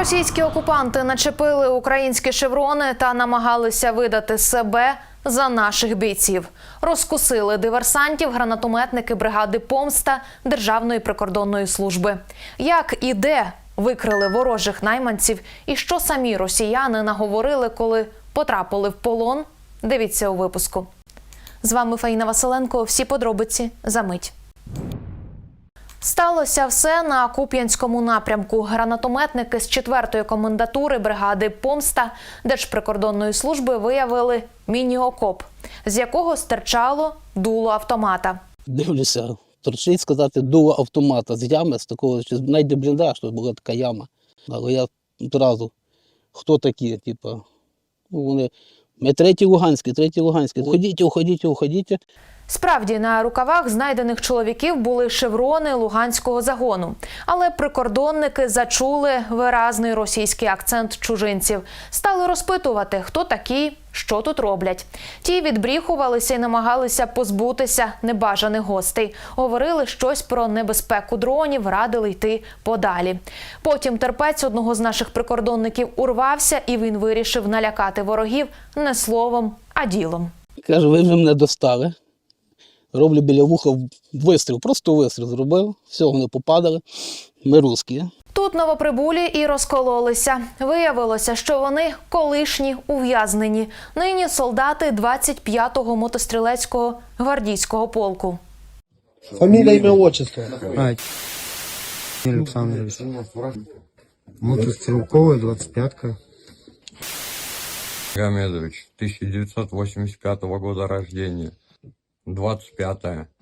Російські окупанти начепили українські шеврони та намагалися видати себе за наших бійців. Розкусили диверсантів гранатометники бригади Помста Державної прикордонної служби. Як і де викрили ворожих найманців, і що самі росіяни наговорили, коли потрапили в полон? Дивіться у випуску. З вами Фаїна Василенко. Всі подробиці за мить. Сталося все на Куп'янському напрямку. Гранатометники з 4-ї комендатури бригади Помста Держприкордонної служби виявили міні-окоп, з якого стирчало дуло автомата. Дивлюся, торчить сказати дуло автомата з ями, з такого, чи навіть де бліндаж, то була така яма. Але я одразу, хто такі, типу, ну вони. Ми треті Луганські, треті Луганські. Уходіть, уходіть, уходіть. Справді на рукавах знайдених чоловіків були шеврони луганського загону, але прикордонники зачули виразний російський акцент чужинців. Стали розпитувати, хто такі, що тут роблять. Ті відбріхувалися і намагалися позбутися небажаних гостей. Говорили щось про небезпеку дронів, радили йти подалі. Потім терпець одного з наших прикордонників урвався, і він вирішив налякати ворогів не словом, а ділом. Каже, ви вже мене достали. Роблю біля вуха вистріл, просто вистріл зробив. Все, вони попадали. Ми русські. Тут новоприбулі і розкололися. Виявилося, що вони колишні ув'язнені. Нині солдати 25-го мотострілецького гвардійського полку. Фамилия, имя, отчество. А, Александрович. Мотострелковая, 25-ка. Гамедович, 1985 года рождения. 25-е.